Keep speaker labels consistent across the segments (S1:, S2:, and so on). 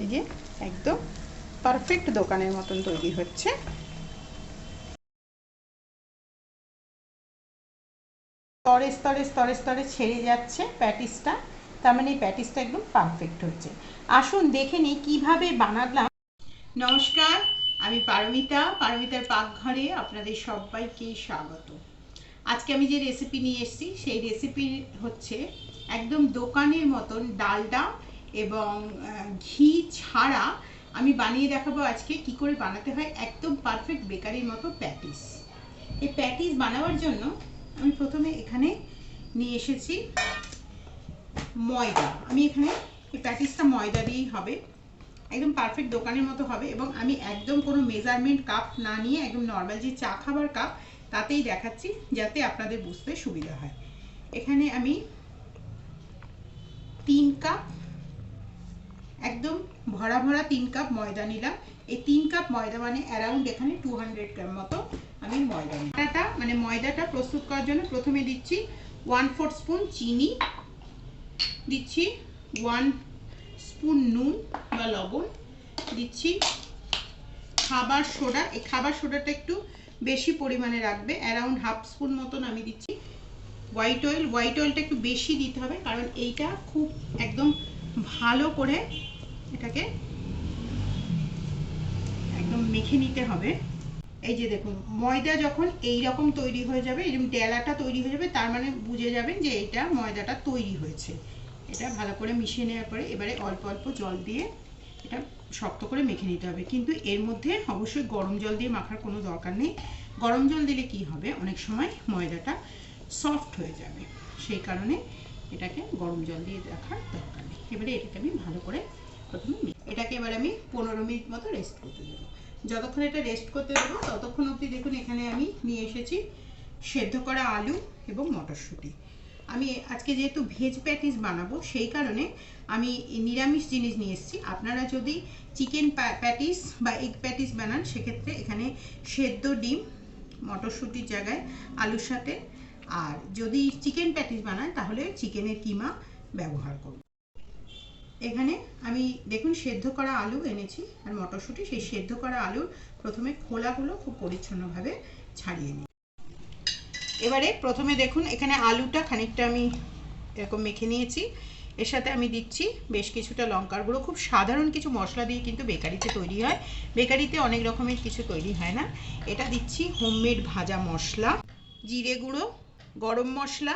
S1: এই যে একদম পারফেক্ট দোকানের মতন তৈরি হচ্ছে। স্তরে স্তরে স্তরে স্তরে ছেড়ে যাচ্ছে প্যাটিসটা, তার মানে প্যাটিসটা একদম পারফেক্ট হচ্ছে। আসুন দেখে নিই কীভাবে বানালাম। নমস্কার, আমি পারমিতা, পারমিতার পাকঘরে আপনাদের সবাইকে স্বাগত। আজকে আমি যে রেসিপি নিয়ে এসেছি, সেই রেসিপি হচ্ছে একদম দোকানের মতন ডালডা এবং ঘি ছাড়া আমি বানিয়ে দেখাবো আজকে কি করে বানাতে হয় একদম পারফেক্ট বেকারির মতো প্যাটিস এই প্যাটিস বানাবার জন্য আমি প্রথমে এখানে নিয়ে এসেছি ময়দা। আমি এখানে এই প্যাটিসটা ময়দা দিয়েই হবে। একদম পারফেক্ট দোকানের মতো হবে এবং আমি একদম কোনো মেজারমেন্ট কাপ না নিয়ে একদম নর্মাল যে চা খাবার কাপ তাতেই দেখাচ্ছি যাতে আপনাদের বুঝতে সুবিধা হয়। এখানে আমি তিন কাপ একদম ভরা ভরা তিন কাপ ময়দা নিলাম। এই তিন কাপ ময়দা মানে অ্যারাউন্ড এখানে টু হান্ড্রেড গ্রাম মতো আমি ময়দা আটাটা মানে ময়দাটা প্রস্তুত করার জন্য প্রথমে দিচ্ছি ওয়ান ফোর স্পুন চিনি, দিচ্ছি ওয়ান স্পুন নুন বা লবণ, দিচ্ছি খাবার সোডা। এই খাবার সোডাটা একটু বেশি পরিমাণে রাখবে অ্যারাউন্ড হাফ স্পুন মতন আমি দিচ্ছি। হোয়াইট অয়েল হোয়াইট অয়েলটা একটু বেশি দিতে হবে, কারণ এইটা খুব একদম ভালো করে এটাকে একদম মেখে নিতে হবে। এই যে দেখুন, ময়দা যখন এই রকম তৈরি হয়ে যাবে এরকম ডেলাটা তৈরি হয়ে যাবে, তার মানে বুঝে যাবেন যে এটা ময়দাটা তৈরি হয়েছে। এটা ভালো করে মিশিয়ে নেওয়ার পরে এবারে অল্প অল্প জল দিয়ে এটা শক্ত করে মেখে নিতে হবে। কিন্তু এর মধ্যে অবশ্যই গরম জল দিয়ে মাখার কোনো দরকার নেই। গরম জল দিলে কি হবে? অনেক সময় ময়দাটা সফট হয়ে যাবে। সেই কারণে এটাকে গরম জল দিয়ে রাখার দরকার নেই। এবারে এটাকে আমি ভালো করে প্রথমে এটাকে এবার আমি পনেরো মিনিট মতো রেস্ট করতে দেবো। যতক্ষণ এটা রেস্ট করতে দেবো, ততক্ষণ অবধি দেখুন এখানে আমি নিয়ে এসেছি সেদ্ধ করা আলু এবং মটরশুঁটি। আমি আজকে যেহেতু ভেজ প্যাটিস বানাবো, সেই কারণে আমি নিরামিষ জিনিস নিয়ে এসেছি। আপনারা যদি চিকেন প্যাটিস বা এগ প্যাটিস বানান, সেক্ষেত্রে এখানে সেদ্ধ ডিম, মটরশুঁটির জায়গায় আলুর সাথে, আর যদি চিকেন প্যাটিস বানান, তাহলে চিকেনের কিমা ব্যবহার করব এখানে আমি দেখুন সেদ্ধ করা আলু এনেছি আর মটরশুঁটি। সেই সেদ্ধ করা আলুর প্রথমে খোলাগুলো খুব পরিচ্ছন্নভাবে ছাড়িয়ে নিই। এবারে প্রথমে দেখুন এখানে আলুটা খানিকটা আমি এরকম মেখে নিয়েছি। এর সাথে আমি দিচ্ছি বেশ কিছুটা লঙ্কার গুঁড়ো। খুব সাধারণ কিছু মশলা দিয়ে কিন্তু বেকারিতে তৈরি হয়। বেকারিতে অনেক রকমের কিছু তৈরি হয় না। এটা দিচ্ছি হোমমেড ভাজা মশলা, জিরে গুঁড়ো, গরম মশলা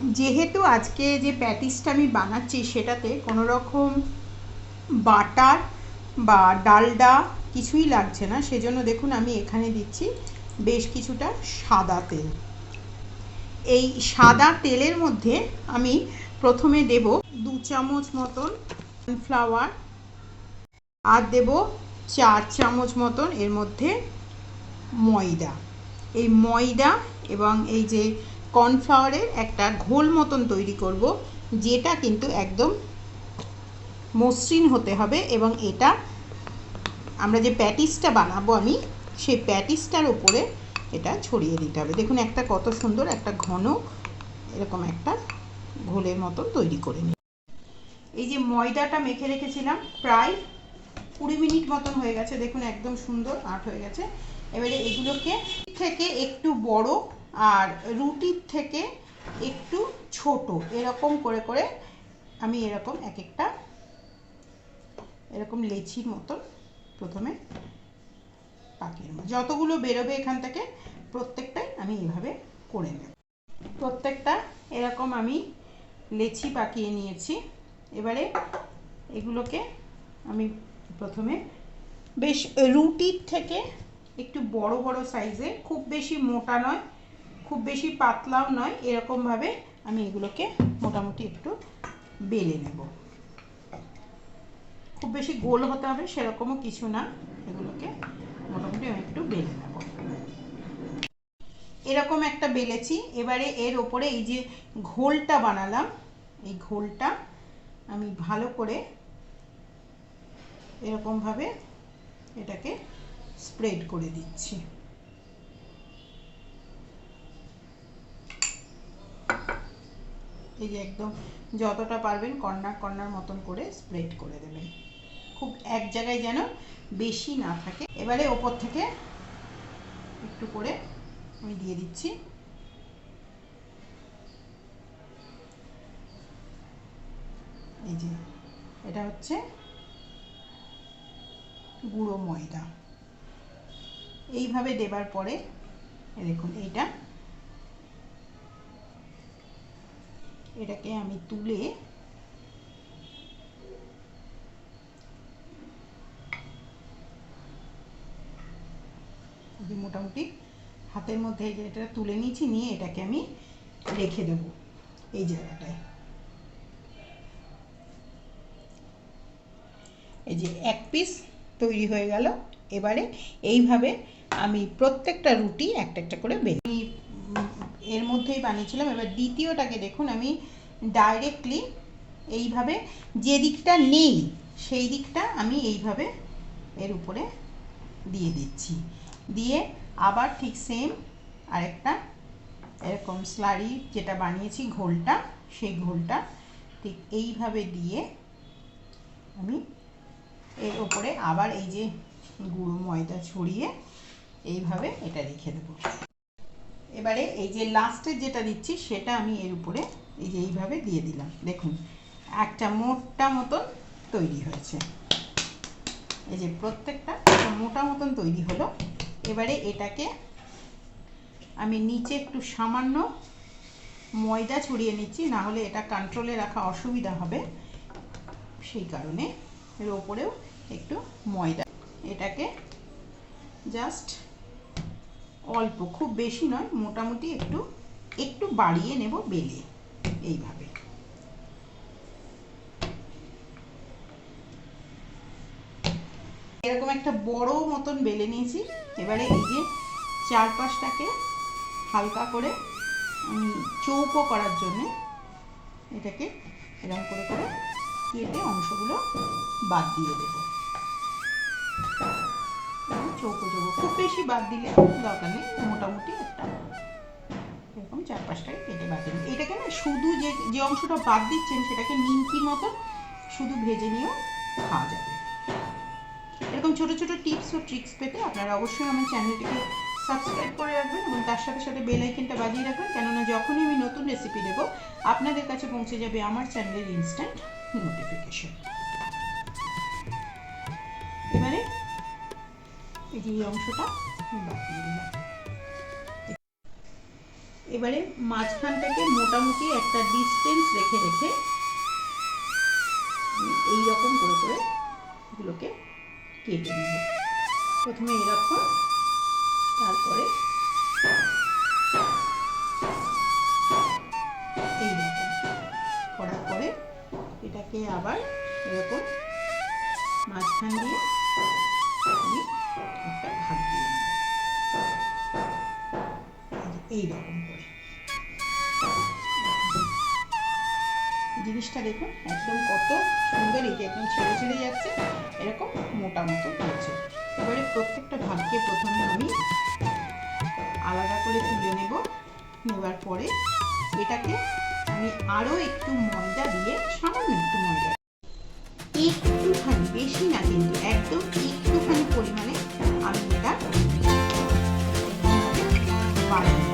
S1: যেহেতু আজকে যে প্যাটিসটা আমি বানাচ্ছি সেটাতে কোনো রকম বাটার বা ডালডা কিছুই লাগছে না, সেজন্য দেখুন আমি এখানে দিচ্ছি বেশ কিছুটা সাদা তেল। এই সাদা তেলের মধ্যে আমি প্রথমে দেব দু চামচ মতন সানফ্লাওয়ার আর দেব চার চামচ মতন এর মধ্যে ময়দা। এই ময়দা এবং এই যে কর্নফ্লাওয়ারের একটা ঘোল মতন তৈরি করব, যেটা কিন্তু একদম মসৃণ হতে হবে এবং এটা আমরা যে প্যাটিসটা বানাবো আমি, সেই প্যাটিসটার উপরে এটা ছড়িয়ে দিতে হবে। দেখুন একটা কত সুন্দর একটা ঘন এরকম একটা ঘোলের মতন তৈরি করে নিই এই যে ময়দাটা মেখে রেখেছিলাম, প্রায় কুড়ি মিনিট মতন হয়ে গেছে। দেখুন একদম সুন্দর আট হয়ে গেছে। এবারে এগুলোকে থেকে একটু বড় আর রুটির থেকে একটু ছোট, এরকম করে করে আমি এরকম এক একটা এরকম লেচির মতন প্রথমে পাকিয়ে নেব। যতগুলো বেরোবে এখান থেকে প্রত্যেকটাই আমি এভাবে করে নেব। প্রত্যেকটা এরকম আমি লেচি পাকিয়ে নিয়েছি। এবারে এগুলোকে আমি প্রথমে বেশ রুটির থেকে একটু বড় বড় সাইজে, খুব বেশি মোটা নয় খুব বেশি পাতলাও নয়, এরকমভাবে আমি এগুলোকে মোটামুটি একটু বেলে নেব। খুব বেশি গোল হতে হবে সেরকমও কিছু না, এগুলোকে মোটামুটি আমি একটু বেলে নেব। এরকম একটা বেলেছি, এবারে এর ওপরে এই যে ঘোলটা বানালাম, এই ঘোলটা আমি ভালো করে এরকমভাবে এটাকে স্প্রেড করে দিচ্ছি। এই যে একদম যতটা পারবেন কর্নার কর্নার মতন করে স্প্রেড করে দেবেন। খুব এক জায়গায় যেন বেশি না থাকে। এবারে ওপর থেকে একটু করে আমি দিয়ে দিচ্ছি। এই যে এটা হচ্ছে গুঁড়ো ময়দা। এইভাবে দেবার পরে দেখুন, এইটা এটাকে আমি তুলে মোটামুটি হাতের মধ্যে এই এটা তুলে নিয়েছি নিয়ে এটাকে আমি রেখে দেব এই জায়গাটায়। এই যে এক পিস তৈরি হয়ে গেল। এবারে এইভাবে আমি প্রত্যেকটা রুটি একটা একটা করে উম, এর মধ্যেই বানিয়েছিলাম। এবার দ্বিতীয়টাকে দেখুন, আমি ডাইরেক্টলি এইভাবে যে দিকটা নেই, সেই দিকটা আমি এইভাবে এর উপরে দিয়ে দিচ্ছি। দিয়ে আবার ঠিক সেম আরেকটা এরকম স্লারি যেটা বানিয়েছি ঘোলটা, সেই ঘোলটা ঠিক এইভাবে দিয়ে আমি এর ওপরে আবার এই যে গুঁড়ো ময়দা ছড়িয়ে এইভাবে এটা রেখে দেবো। এবারে এই যে লাস্টের যেটা দিচ্ছি, সেটা আমি এর উপরে এই যে এইভাবে দিয়ে দিলাম। দেখুন, একটা মোটা মতন তৈরি হয়েছে। এই যে প্রত্যেকটা মোটা মতন তৈরি হলো। এবারে এটাকে আমি নিচে একটু সামান্য ময়দা ছড়িয়ে নিচ্ছি না হলে এটা কন্ট্রোলে রাখা অসুবিধা হবে। সেই কারণে এর ওপরেও একটু ময়দা। এটাকে জাস্ট অল্প, খুব বেশি নয়, মোটামুটি একটু একটু বাড়িয়ে নেব বেলে, এইভাবে। এরকম একটা বড় মতন বেলে নিয়েছি, এবারে এই যে চারপাশটাকে হালকা করে চৌকো করার জন্য এটাকে এরকম করে করে কেটে অংশগুলো বাদ দিয়ে দেবো। চৌকো চৌকো খুব বেশি বাদ দিলে দরকার নেই, মোটামুটি একটা। এরকম চার পাঁচটাকে কেটে বাদ দিন এটাকে না শুধু যে যে অংশটা বাদ দিচ্ছেন, সেটাকে নিমকির মতো শুধু ভেজে নিয়েও খাওয়া যাবে। এরকম ছোট ছোট টিপস ও ট্রিক্স পেতে আপনারা অবশ্যই আমার চ্যানেলটিকে সাবস্ক্রাইব করে রাখবেন এবং তার সাথে সাথে বেল আইকনটা বাজিয়ে রাখবেন, কেননা যখনই আমি নতুন রেসিপি দেবো, আপনাদের কাছে পৌঁছে যাবে আমার চ্যানেলের ইনস্ট্যান্ট নোটিফিকেশন এই অংশটা এবারে মাঝখানটাকে মোটামুটি একটা ডিস্টেন্স রেখে রেখে এই রকম করে করে এগুলোকে কেটে নেব। প্রথমে এরকম, তারপরে করার পরে এটাকে আবার এরকম মাঝখান দিয়ে জিনিসটা দেখুন একদম কত সুন্দর যে একদম ছেড়ে ছেড়ে যাচ্ছে। এরকম মোটা মতো হচ্ছে। এবারে প্রত্যেকটা ভাগকে প্রথমে আমি আলাদা করে তুলে নেব। নেবার পরে এটাকে আমি আরও একটু ময়দা দিয়ে, সামান্য একটু ময়দা একটুখানি বেশি না কিন্তু একদম একটুখানি পরিমাণে আমি এটা বাড়াবো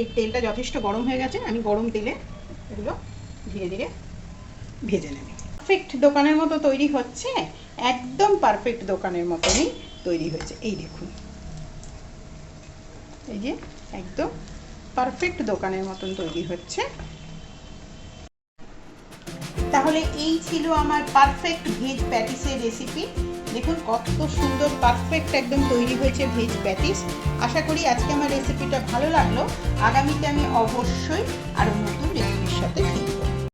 S1: এই তেলটা যথেষ্ট গরম হয়ে গেছে, আমি গরম তেলে এগুলো ধীরে ধীরে ভেজে নেব। পারফেক্ট দোকানের মতো তৈরি হচ্ছে, একদম পারফেক্ট দোকানের মতনই তৈরি হয়েছে। এই দেখুন। এই যে একদম পারফেক্ট দোকানের মতন তৈরি হচ্ছে। তাহলে এই ছিল আমার পারফেক্ট ভেজ প্যাটিসের রেসিপি দেখুন কত সুন্দর পারফেক্ট একদম তৈরি হয়েছে ভেজ প্যাটিস আশা করি আজকে আমার রেসিপিটা ভালো লাগল। আগামীতে আমি অবশ্যই আরও নতুন রেসিপির সাথে